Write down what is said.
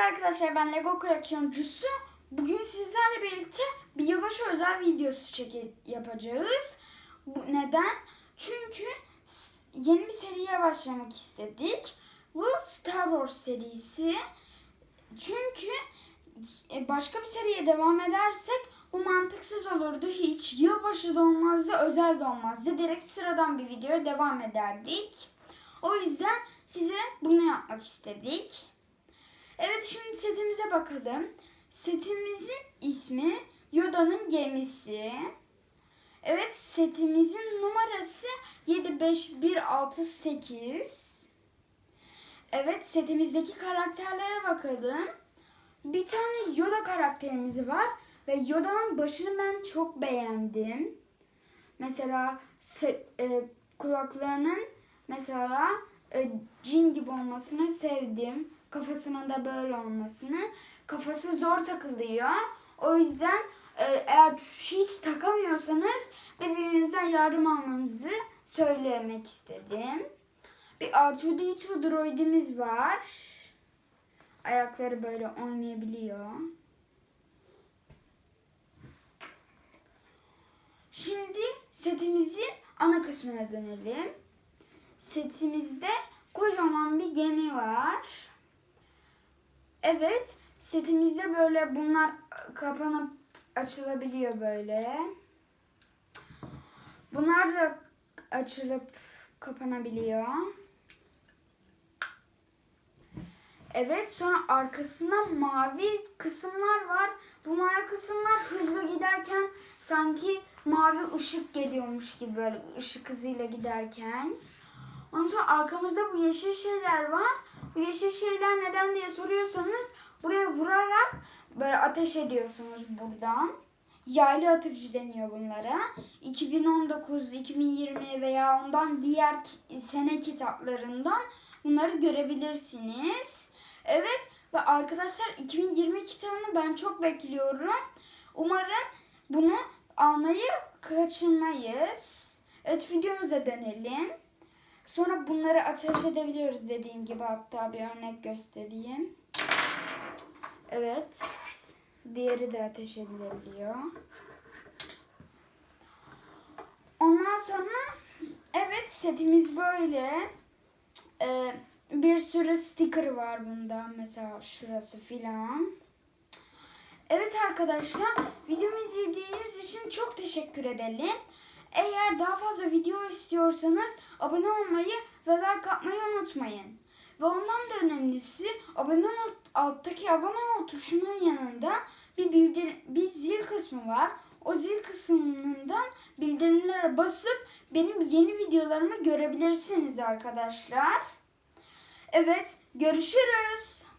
arkadaşlar ben Lego koleksiyoncusu. Bugün sizlerle birlikte bir yılbaşı özel videosu çeke yapacağız. Bu neden? Çünkü yeni bir seriye başlamak istedik. Bu Star Wars serisi. Çünkü e, başka bir seriye devam edersek bu mantıksız olurdu. Hiç yılbaşı da olmazdı, özel de olmazdı. Direkt sıradan bir videoya devam ederdik. O yüzden size bunu yapmak istedik. Şimdi setimize bakalım. Setimizin ismi Yoda'nın gemisi. Evet setimizin numarası 75168. Evet setimizdeki karakterlere bakalım. Bir tane Yoda karakterimiz var ve Yoda'nın başını ben çok beğendim. Mesela se- e, kulaklarının mesela e, cin gibi olmasını sevdim. Kafasının da böyle olmasını. Kafası zor takılıyor. O yüzden e, eğer hiç takamıyorsanız birbirinizden yardım almanızı söylemek istedim. Bir R2D2 droidimiz var. Ayakları böyle oynayabiliyor. Şimdi setimizin ana kısmına dönelim. Setimizde kocaman bir gemi var. Evet, setimizde böyle bunlar kapanıp açılabiliyor böyle. Bunlar da açılıp kapanabiliyor. Evet, sonra arkasında mavi kısımlar var. Bu mavi kısımlar hızlı giderken sanki mavi ışık geliyormuş gibi böyle ışık hızıyla giderken. Ondan sonra arkamızda bu yeşil şeyler var. Yeşil şeyler neden diye soruyorsanız buraya vurarak böyle ateş ediyorsunuz buradan. Yaylı atıcı deniyor bunlara. 2019, 2020 veya ondan diğer sene kitaplarından bunları görebilirsiniz. Evet ve arkadaşlar 2020 kitabını ben çok bekliyorum. Umarım bunu almayı kaçırmayız. Evet videomuza dönelim. Sonra bunları ateş edebiliyoruz dediğim gibi hatta bir örnek göstereyim. Evet. Diğeri de ateş edilebiliyor. Ondan sonra evet setimiz böyle. Ee, bir sürü sticker var bunda. Mesela şurası filan. Evet arkadaşlar videomu izlediğiniz için çok teşekkür edelim. Eğer daha fazla video istiyorsanız abone olmayı ve like atmayı unutmayın. Ve ondan da önemlisi abone ol, alttaki abone ol tuşunun yanında bir bildir bir zil kısmı var. O zil kısmından bildirimlere basıp benim yeni videolarımı görebilirsiniz arkadaşlar. Evet, görüşürüz.